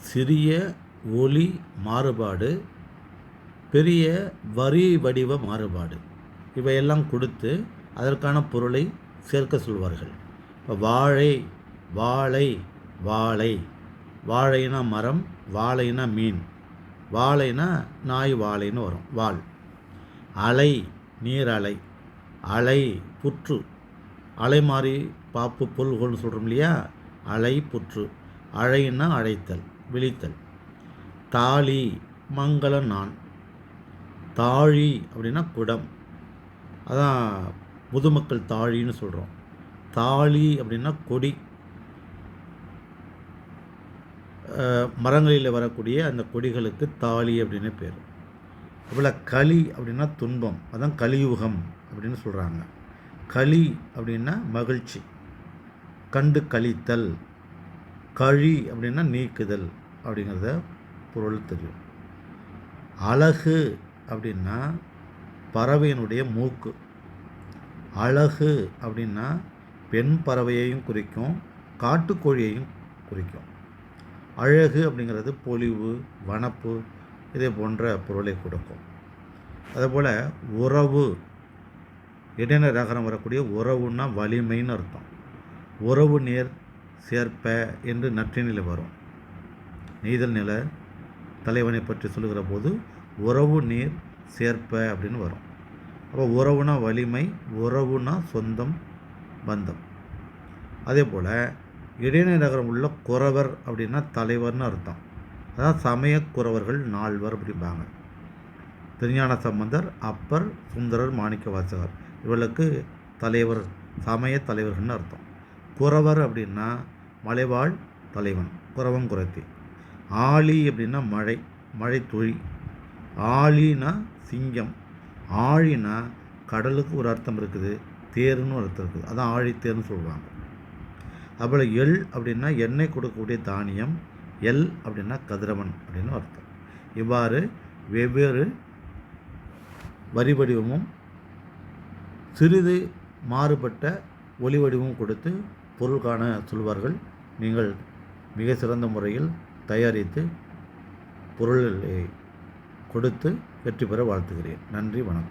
சிறிய ஒளி மாறுபாடு பெரிய வரி வடிவ மாறுபாடு. இவையெல்லாம் கொடுத்து அதற்கான பொருளை சேர்க்க சொல்வார்கள். இப்போ வாழை வாழை வாழை. வாழைனா மரம் வாழைனா மீன். வாழைனா நாய் வாழைன்னு வரும். வாள் அலை நீர் அலை. அலை புற்று. அலை மாறி பாப்பு பொருள்கள்னு சொல்கிறோம் இல்லையா? அலை புற்று. அழைன்னா அழைத்தல் விழித்தல். தாலி மங்கள நான். தாழி அப்படின்னா குடம். அதான் முதுமக்கள் தாழின்னு சொல்கிறோம் தாலி அப்படின்னா கொடி. மரங்களில் வரக்கூடிய அந்த கொடிகளுக்கு தாலி அப்படின்னு பேர். அதுபோல் களி அப்படின்னா துன்பம் அதான் கலியுகம் அப்படின்னு சொல்கிறாங்க களி அப்படின்னா மகிழ்ச்சி. கண்டு கழித்தல். கழி அப்படின்னா நீக்குதல் அப்படிங்கிறத பொருள் தெரியும். அழகு அப்படின்னா பறவையினுடைய மூக்கு. அழகு அப்படின்னா பெண் பறவையையும் குறிக்கும் காட்டுக்கோழியையும் குறிக்கும். அழகு அப்படிங்கிறது பொலிவு வனப்பு இதே போன்ற பொருளை கொடுக்கும். அதுபோல் உறவு இடைநிலை ரகரம் வரக்கூடிய உறவுன்னா வலிமைன்னு அர்த்தம். உறவு நேர் சேர்ப்ப என்று நற்றினில் வரும். நெய்தல் நில தலைவனை பற்றி சொல்லுகிற போது உறவு நீர் சேர்ப்ப அப்படின்னு வரும். அப்போ உறவுனா வலிமை உறவுனா சொந்தம் பந்தம். அதே போல் இடைநிலை நகரம் உள்ள குறவர் அப்படின்னா தலைவர்னு அர்த்தம். அதான் சமய குறவர்கள் நால்வர் அப்படிம்பாங்க. திருஞான சம்பந்தர் அப்பர் சுந்தரர் மாணிக்க வாசகர் இவர்களுக்கு தலைவர் சமய தலைவர்கள்னு அர்த்தம். குறவர் அப்படின்னா மலைவாழ் தலைவன் குறவன் குறத்தி. ஆழி அப்படின்னா மழை மழை துளி. ஆழினா சிங்கம். ஆழினா கடலுக்கு ஒரு அர்த்தம் இருக்குது தேர்னு ஒரு அர்த்தம் இருக்குது. அதான் ஆழித்தேர்னு சொல்லுவாங்க. அப்புறம் எள் அப்படின்னா எண்ணெய் கொடுக்கக்கூடிய தானியம் எல் அப்படின்னா கதிரவன் அப்படின்னு அர்த்தம். இவ்வாறு வெவ்வேறு வரி வடிவமும் சிறிது மாறுபட்ட ஒளி வடிவமும் கொடுத்து பொருள் காண சொல்வார்கள். நீங்கள் மிக சிறந்த முறையில் தயாரித்து பொருளை கொடுத்து வெற்றி பெற வாழ்த்துகிறேன். நன்றி வணக்கம்.